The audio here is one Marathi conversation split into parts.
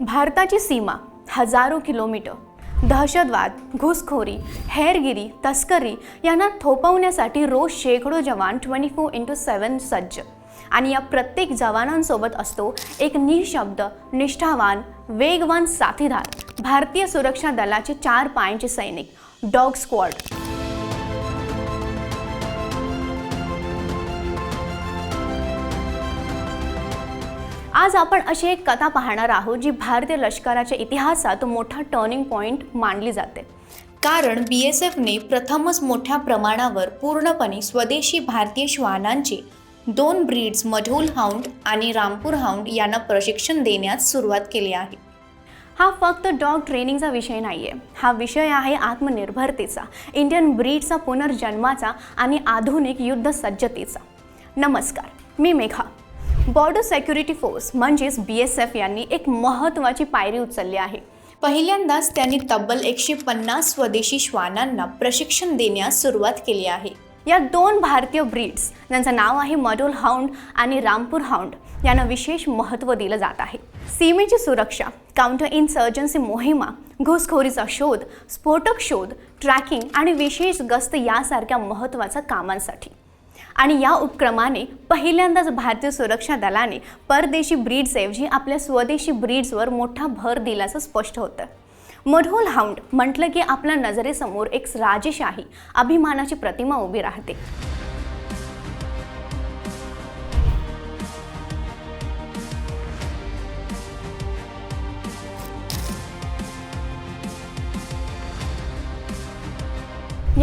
भारताची सीमा हजारो किलोमीटर. दहशतवाद घुसखोरी हेरगिरी तस्करी यांना थोपवण्यासाठी रोज शेकडो जवान ट्वेंटी फोर इंटू सेवन सज्ज. आणि या प्रत्येक जवानांसोबत असतो एक निशब्द निष्ठावान वेगवान साथीदार भारतीय सुरक्षा दलाचे चार पायांचे सैनिक डॉग स्क्वॉड. आज आपण अशी एक कथा पाहणार आहोत जी भारतीय लष्कराच्या इतिहासात मोठा टर्निंग पॉईंट मानली जाते. कारण बी एस एफने प्रथमच मोठ्या प्रमाणावर पूर्णपणे स्वदेशी भारतीय श्वानांचे दोन ब्रीड्स मढोल हाऊंड आणि रामपूर हाऊंड यांना प्रशिक्षण देण्यास सुरुवात केली आहे. हा फक्त डॉग ट्रेनिंगचा विषय नाही आहे हा विषय आहे आत्मनिर्भरतेचा इंडियन ब्रीडचा पुनर्जन्माचा आणि आधुनिक युद्ध सज्जतेचा. नमस्कार मी मेघा. बॉर्डर सेक्युरिटी फोर्स म्हणजेच बी एस एफ यांनी एक महत्त्वाची पायरी उचलली आहे. पहिल्यांदाच त्यांनी तब्बल एकशे पन्नास स्वदेशी श्वानांना प्रशिक्षण देण्यास सुरुवात केली आहे. या दोन भारतीय ब्रीड्स ज्यांचं नाव आहे मडोल हाऊंड आणि रामपूर हाऊंड यांना विशेष महत्त्व दिलं जात आहे. सीमेची सुरक्षा काउंटर इन्सर्जन्सी मोहिमा घुसखोरीचा शोध स्फोटक शोध ट्रॅकिंग आणि विशेष गस्त यासारख्या महत्त्वाच्या कामांसाठी. आणि या उपक्रमाने पहिल्यांदाच भारतीय सुरक्षा दलाने परदेशी ब्रीड्सऐवजी आपल्या स्वदेशी ब्रीड्सवर मोठा भर दिल्याचं स्पष्ट होतं. मढोल हाऊंड म्हटलं की आपल्या नजरेसमोर एक राजेशाही अभिमानाची प्रतिमा उभी राहते.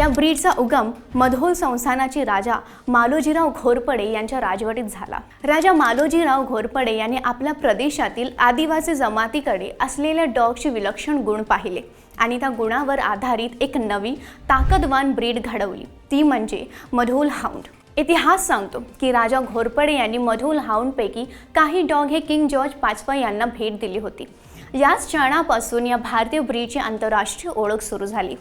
या ब्रीडचा उगम मधोल संस्थानाचे राजा मालोजीराव घोरपडे यांच्या राजवटीत झाला. राजा मालोजीराव घोरपडे यांनी आपल्या प्रदेशातील आदिवासी जमातीकडे असलेल्या डॉगचे विलक्षण गुण पाहिले आणि त्या गुणावर आधारित एक नवी ताकदवान ब्रीड घडवली. ती म्हणजे मधोल हाऊंड. इतिहास सांगतो की राजा घोरपडे यांनी मधोल हाऊंडपैकी काही डॉग हे किंग जॉर्ज पाचवा यांना भेट दिली होती. याच क्षणापासून या भारतीय ब्रीडची आंतरराष्ट्रीय ओळख सुरू झाली.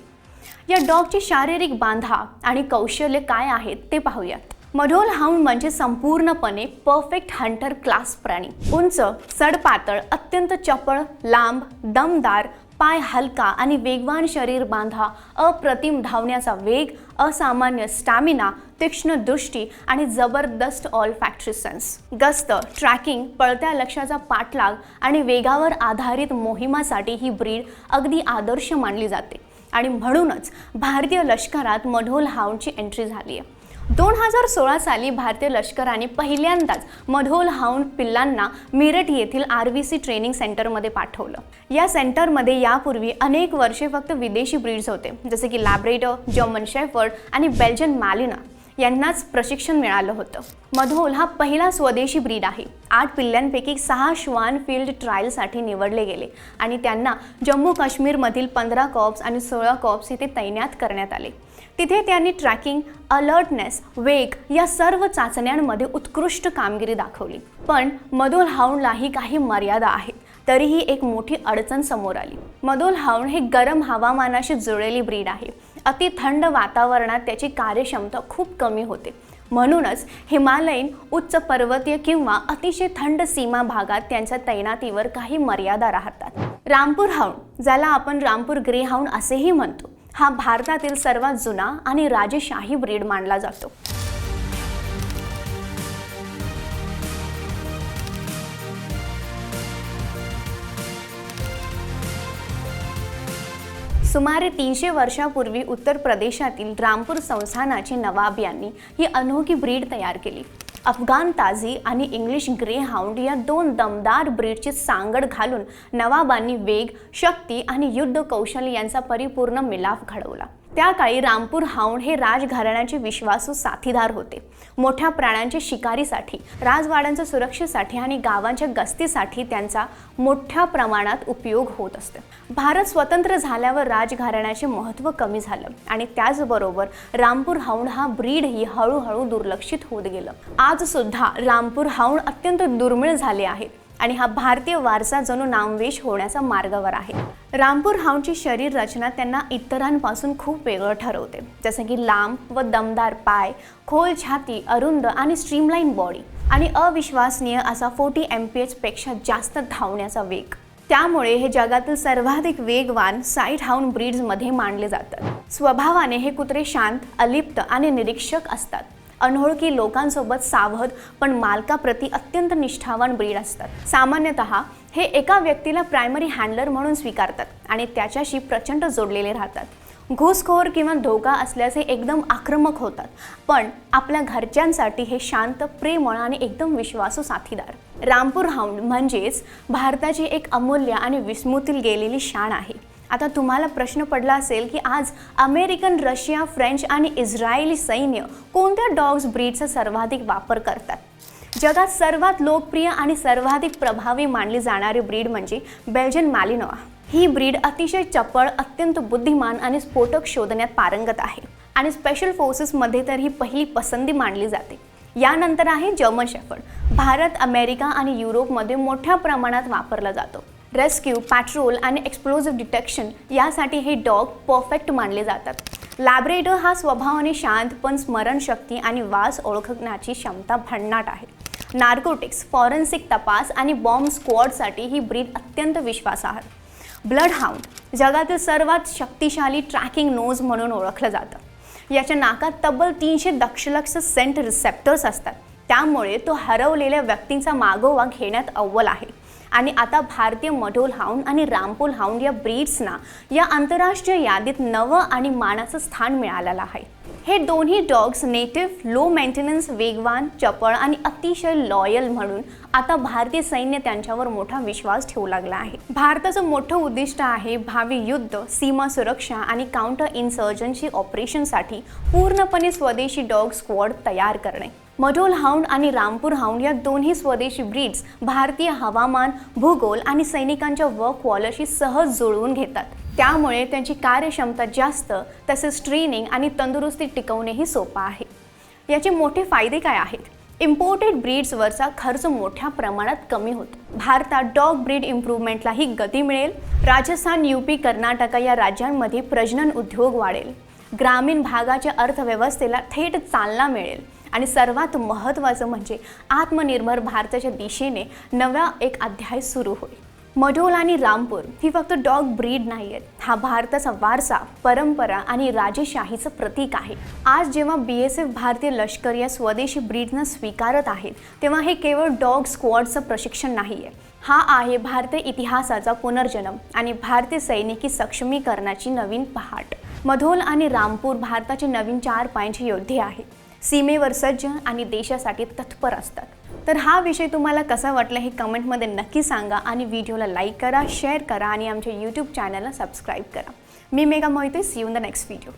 या डॉगची शारीरिक बांधा आणि कौशल्य काय आहेत ते पाहूयात. मढोल हाऊंड म्हणजे संपूर्णपणे परफेक्ट हंटर क्लास प्राणी. उंच सडपातळ अत्यंत चपळ लांब दमदार पाय हलका आणि वेगवान शरीर बांधा अप्रतिम धावण्याचा वेग असामान्य स्टॅमिना तीक्ष्ण दृष्टी आणि जबरदस्त ऑल फॅक्टरी सेन्स गस्त ट्रॅकिंग पळत्या लक्षाचा पाठलाग आणि वेगावर आधारित मोहिमासाठी ही ब्रीड अगदी आदर्श मानली जाते. आणि म्हणूनच भारतीय लष्करात मढोल हाऊंडची एंट्री झाली आहे. दोन हजार सोळा साली भारतीय लष्कराने पहिल्यांदाच मढोल हाऊंड पिल्लांना मिरट येथील आर व्ही सी ट्रेनिंग सेंटरमध्ये पाठवलं. या सेंटरमध्ये यापूर्वी अनेक वर्षे फक्त विदेशी ब्रीड्स होते जसे की लॅब्रेडर जर्मन शेफर्ड आणि बेल्जियन मॅलिना यांनाच प्रशिक्षण मिळालं होतं. मधोल हा पहिला स्वदेशी ब्रीड आहे. आठ पिल्ल्यांपैकी सहा श्वान फील्ड ट्रायलसाठी निवडले गेले आणि त्यांना जम्मू काश्मीरमधील पंधरा कॉप्स आणि सोळा कॉप्स इथे तैनात करण्यात आले. तिथे त्यांनी ट्रॅकिंग अलर्टनेस वेग या सर्व चाचण्यांमध्ये उत्कृष्ट कामगिरी दाखवली. पण मधोल हाऊंडलाही काही मर्यादा आहेत. तरीही एक मोठी अडचण समोर आली. मधोल हाऊंड हे गरम हवामानाशी जुळलेली ब्रीड आहे. अति थंड वातावरणात त्याची कार्यक्षमता खूप कमी होते. म्हणूनच हिमालयीन उच्च पर्वतीय किंवा अतिशय थंड सीमा भागात त्यांच्या तैनातीवर काही मर्यादा राहतात. रामपूर हाऊंड ज्याला आपण रामपूर ग्रे हाऊंड असेही म्हणतो हा भारतातील सर्वात जुना आणि राजेशाही ब्रीड मानला जातो. सुमारे तीनशे वर्षापूर्वी उत्तर प्रदेशातील रामपूर संस्थानाचे नवाब यांनी ही अनोखी ब्रीड तयार केली. अफगाण ताझी आणि इंग्लिश ग्रे हाऊंड या दोन दमदार ब्रीडची सांगड घालून नवाबांनी वेग शक्ती आणि युद्ध कौशल्य यांचा परिपूर्ण मिलाफ घडवला. त्या काळी रामपूर हाऊंड हे राजघराण्याचे विश्वासू साथीदार होते. मोठ्या प्राण्यांच्या शिकारीसाठी राजवाड्यांच्या सुरक्षेसाठी आणि गावांच्या गस्तीसाठी त्यांचा मोठ्या प्रमाणात उपयोग होत असतो. भारत स्वतंत्र झाल्यावर राजघराण्याचे महत्त्व कमी झालं आणि त्याचबरोबर रामपूर हाऊंड हा ब्रीडही हळूहळू दुर्लक्षित होत गेलं. आज सुद्धा रामपूर हाऊंड अत्यंत दुर्मिळ झाले आहेत आणि हा भारतीय वारसा जणू नामवेश होण्याचा मार्गावर आहे. रामपूर हाऊंडची शरीर रचना त्यांना इतरांपासून खूप वेगळं ठरवते. जसं की लांब व दमदार पाय खोल छाती अरुंद आणि स्ट्रीमलाईन बॉडी आणि अविश्वसनीय असा फोर्टी एम पी एचपेक्षा जास्त धावण्याचा वेग. त्यामुळे हे जगातील सर्वाधिक वेगवान साईट हाऊंड ब्रीड्समध्ये मानले जातात. स्वभावाने हे कुत्रे शांत अलिप्त आणि निरीक्षक असतात. अनोळखी लोकांसोबत सावध पण मालकाप्रती अत्यंत निष्ठावान ब्रीड असतात. सामान्यतः हे एका व्यक्तीला प्रायमरी हँडलर म्हणून स्वीकारतात आणि त्याच्याशी प्रचंड जोडलेले राहतात. घुसखोर किंवा धोका असल्याचे एकदम आक्रमक होतात पण आपल्या घरच्यांसाठी हे शांत प्रेमळ आणि एकदम विश्वासू साथीदार. रामपूर हाऊंड म्हणजेच भारताची एक अमूल्य आणि विस्मृतील गेलेली शान आहे. आता तुम्हाला प्रश्न पडला असेल की आज अमेरिकन रशिया फ्रेंच आणि इस्रायली सैन्य कोणत्या डॉग्स ब्रीडचा सर्वाधिक वापर करतात? जगात सर्वात लोकप्रिय आणि सर्वाधिक प्रभावी मानली जाणारी ब्रीड म्हणजे बेल्जियन मॅलिनोआ. ही ब्रीड अतिशय चपळ अत्यंत बुद्धिमान आणि स्फोटक शोधण्यात पारंगत आहे आणि स्पेशल फोर्सेसमध्ये तर ही पहिली पसंती मानली जाते. यानंतर आहे जर्मन शेफर्ड भारत अमेरिका आणि युरोपमध्ये मोठ्या प्रमाणात वापरला जातो. रेस्क्यू पॅट्रोल आणि एक्सप्लोजिव्ह डिटेक्शन यासाठी हे डॉग परफेक्ट मानले जातात. लॅबरेडर हा स्वभावाने शांत पण स्मरणशक्ती आणि वास ओळखण्याची क्षमता भन्नाट आहे. नार्कोटिक्स फॉरेन्सिक तपास आणि बॉम्ब स्क्वॉडसाठी ही ब्रीड अत्यंत विश्वासार्ह. ब्लड हाऊंड जगातील सर्वात शक्तिशाली ट्रॅकिंग नोज म्हणून ओळखलं जातं. याच्या नाकात तब्बल तीनशे दक्षलक्ष सेंट रिसेप्टर्स असतात. त्यामुळे तो हरवलेल्या व्यक्तींचा मागोवा घेण्यात अव्वल आहे. आणि आता भारतीय मढोल हाऊंड आणि रामपोल हाऊंड या ब्रीड्सना या आंतरराष्ट्रीय यादीत नवं आणि मानाचं स्थान मिळालेलं आहे. हे दोन्ही डॉग्स नेटिव्ह लो मेंटेनन्स वेगवान चपळ आणि अतिशय लॉयल म्हणून आता भारतीय सैन्य त्यांच्यावर मोठा विश्वास ठेवू लागला आहे. भारताचं मोठं उद्दिष्ट आहे भावी युद्ध सीमा सुरक्षा आणि काउंटर इन्सर्जन्सी ऑपरेशनसाठी पूर्णपणे स्वदेशी डॉग स्क्वॉड तयार करणे. मढोल हाऊंड आणि रामपूर हाऊंड या दोन्ही स्वदेशी ब्रीड्स भारतीय हवामान भूगोल आणि सैनिकांच्या वर्क वॉलशी सहज जुळवून घेतात. त्यामुळे त्यांची कार्यक्षमता जास्त तसेच ट्रेनिंग आणि तंदुरुस्ती टिकवणेही सोपं आहे. याचे मोठे फायदे काय आहेत? इम्पोर्टेड ब्रीड्सवरचा खर्च मोठ्या प्रमाणात कमी होतो. भारतात डॉग ब्रीड इम्प्रूव्हमेंटलाही गती मिळेल. राजस्थान यूपी कर्नाटक या राज्यांमध्ये प्रजनन उद्योग वाढेल. ग्रामीण भागाच्या अर्थव्यवस्थेला थेट चालना मिळेल. आणि सर्वात महत्त्वाचं म्हणजे आत्मनिर्भर भारताच्या दिशेने नवा एक अध्याय सुरू होईल. मढोल आणि रामपूर ही फक्त डॉग ब्रीड नाही आहेत हा भारताचा वारसा परंपरा आणि राजेशाहीचं प्रतीक आहे. आज जेव्हा बी एस एफ भारतीय लष्कर या स्वदेशी ब्रीडनं स्वीकारत आहेत तेव्हा हे केवळ डॉग स्क्वॉडचं प्रशिक्षण नाही आहे हा आहे भारतीय इतिहासाचा पुनर्जन्म आणि भारतीय सैनिकी सक्षमीकरणाची नवीन पहाट. मधोल आणि रामपूर भारताचे नवीन चार पायांचे योद्धे आहेत. सीमेवर सज्ज आणि देशासाठी तत्पर असतात. तर हा विषय तुम्हाला कसा वाटला हे कमेंटमध्ये नक्की सांगा आणि व्हिडिओला लाईक करा शेअर करा आणि आमच्या यूट्यूब चॅनलला सबस्क्राईब करा. मी Megha Mohite see you in the next video